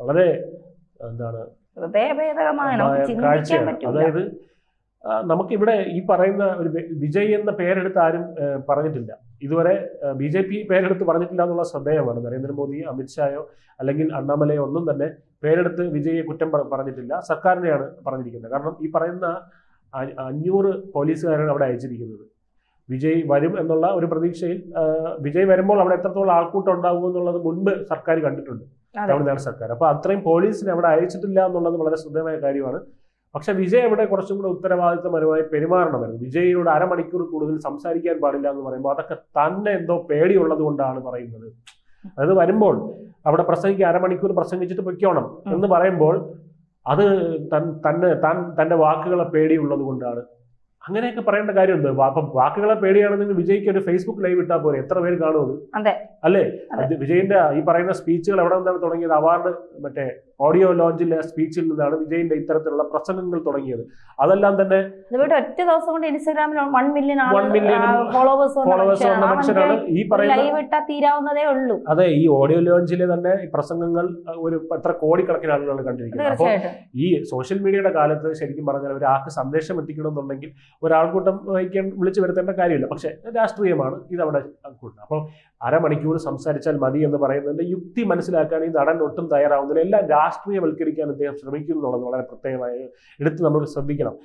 വളരെ എന്താണ് കാഴ്ച അതായത് നമുക്കിവിടെ ഈ പറയുന്ന ഒരു വിജയ് എന്ന പേരെടുത്ത് ആരും പറഞ്ഞിട്ടില്ല. ഇതുവരെ ബി ജെ പി പേരെടുത്ത് പറഞ്ഞിട്ടില്ല എന്നുള്ള ശ്രദ്ധേയമാണ് നരേന്ദ്രമോദി അമിത്ഷായോ അല്ലെങ്കിൽ അണ്ണാമലയോ ഒന്നും തന്നെ പേരെടുത്ത് വിജയെ കുറ്റം പറഞ്ഞിട്ടില്ല. സർക്കാരിനെയാണ് പറഞ്ഞിരിക്കുന്നത്. കാരണം ഈ പറയുന്ന അഞ്ഞൂറ് പോലീസുകാരാണ് അവിടെ അയച്ചിരിക്കുന്നത്. വിജയ് വരും എന്നുള്ള ഒരു പ്രതീക്ഷയിൽ വിജയ് വരുമ്പോൾ അവിടെ എത്രത്തോളം ആൾക്കൂട്ടം ഉണ്ടാകും എന്നുള്ളത് മുൻപ് സർക്കാർ കണ്ടിട്ടുണ്ട്. തമിഴ്നാട് സർക്കാർ. അപ്പൊ അത്രയും പോലീസിനെ അവിടെ അയച്ചിട്ടില്ല എന്നുള്ളത് വളരെ ശ്രദ്ധേയമായ കാര്യമാണ്. പക്ഷെ വിജയ് അവിടെ കുറച്ചും കൂടെ ഉത്തരവാദിത്തപരമായി പെരുമാറണമായിരുന്നു. വിജയിനോട് അരമണിക്കൂർ കൂടുതൽ സംസാരിക്കാൻ പാടില്ല എന്ന് പറയുമ്പോൾ അതൊക്കെ തന്നെ എന്തോ പേടിയുള്ളത് കൊണ്ടാണ് പറയുന്നത്. അതായത് വരുമ്പോൾ അവിടെ പ്രസംഗിക്കുക അരമണിക്കൂർ പ്രസംഗിച്ചിട്ട് പൊയ്ക്കോണം എന്ന് പറയുമ്പോൾ അത് തൻ തന്നെ താൻ തന്റെ വാക്കുകളെ പേടിയുള്ളത് കൊണ്ടാണ് അങ്ങനെയൊക്കെ പറയേണ്ട കാര്യമുണ്ട്. വാ- അപ്പം വാക്കുകളെ പേടിയാണെന്നെങ്കിൽ വിജയ്ക്ക് ഒരു ഫേസ്ബുക്ക് ലൈവ് ഇട്ടാൽ പോരെ. എത്ര പേര് കാണുമത്. അല്ലേ? വിജയന്റെ വിജയിന്റെ ഈ പറയുന്ന സ്പീച്ചുകൾ എവിടെ നിന്നാണ് തുടങ്ങിയത്? അവാർഡ് മറ്റേ ഓഡിയോ ലോഞ്ചിലെ സ്പീച്ചിൽ നിന്നാണ് വിജയിന്റെ ഇത്തരത്തിലുള്ള പ്രസംഗങ്ങൾ തുടങ്ങിയത്. അതെല്ലാം തന്നെ ഒറ്റ ദിവസം കൊണ്ട് ഇൻസ്റ്റാഗ്രാമിൽ വൺ മില്യൺ ഫോളോവേഴ്സ് വന്ന ഈ പറയുന്നത് ഉള്ളൂ. അതെ ഈ ഓഡിയോ ലോഞ്ചിലെ തന്നെ പ്രസംഗങ്ങൾ ഒരു എത്ര കോടിക്കണക്കിന് ആളുകളാണ് കണ്ടിരിക്കുന്നത്. അപ്പോൾ ഈ സോഷ്യൽ മീഡിയയുടെ കാലത്ത് ശരിക്കും പറഞ്ഞാൽ ഒരാൾക്ക് സന്ദേശം എത്തിക്കണമെന്നുണ്ടെങ്കിൽ ഒരാൾക്കൂട്ടം വഹിക്കാൻ വിളിച്ചു വരുത്തേണ്ട കാര്യമില്ല. പക്ഷെ രാഷ്ട്രീയമാണ് ഇത് അവിടെ അപ്പോൾ അരമണിക്കൂർ സംസാരിച്ചാൽ മതി എന്ന് പറയുന്നതിന്റെ യുക്തി മനസ്സിലാക്കാൻ ഈ നടൻ ഒട്ടും തയ്യാറാവുന്നില്ല. എല്ലാം രാഷ്ട്രീയവൽക്കരിക്കാൻ അദ്ദേഹം ശ്രമിക്കുന്നുള്ളത് വളരെ പ്രത്യേകമായി എടുത്ത് നമ്മൾ ശ്രദ്ധിക്കണം.